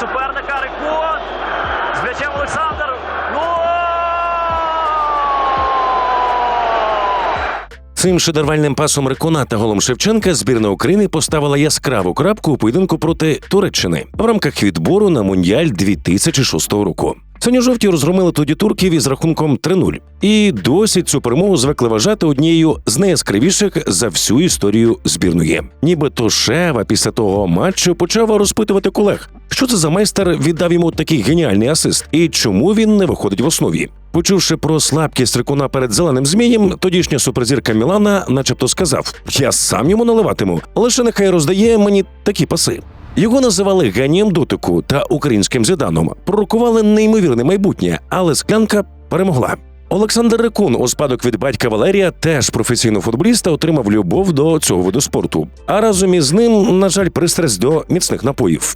суперника. Рикун. З м'ячем Олександр. Гол! Цим шедевральним пасом Рекона та голом Шевченка збірна України поставила яскраву крапку у поєдинку проти Туреччини в рамках відбору на Мундіаль 2006 року. Синьо-жовті розгромили тоді турків із рахунком 3-0. І досі цю перемогу звикли вважати однією з найяскравіших за всю історію збірної. Нібито Шева після того матчу почав розпитувати колег, що це за майстер віддав йому такий геніальний асист, і чому він не виходить в основі. Почувши про слабкість Рикуна перед зеленим змієм, тодішня суперзірка Мілана, начебто, сказав: Я сам йому наливатиму, лише нехай роздає мені такі паси. Його називали генієм дотику та українським зіданом. Пророкували неймовірне майбутнє, але склянка перемогла. Олександр Рекун у спадок від батька Валерія, теж професійного футболіста, отримав любов до цього виду спорту. А разом із ним, на жаль, пристрасть до міцних напоїв.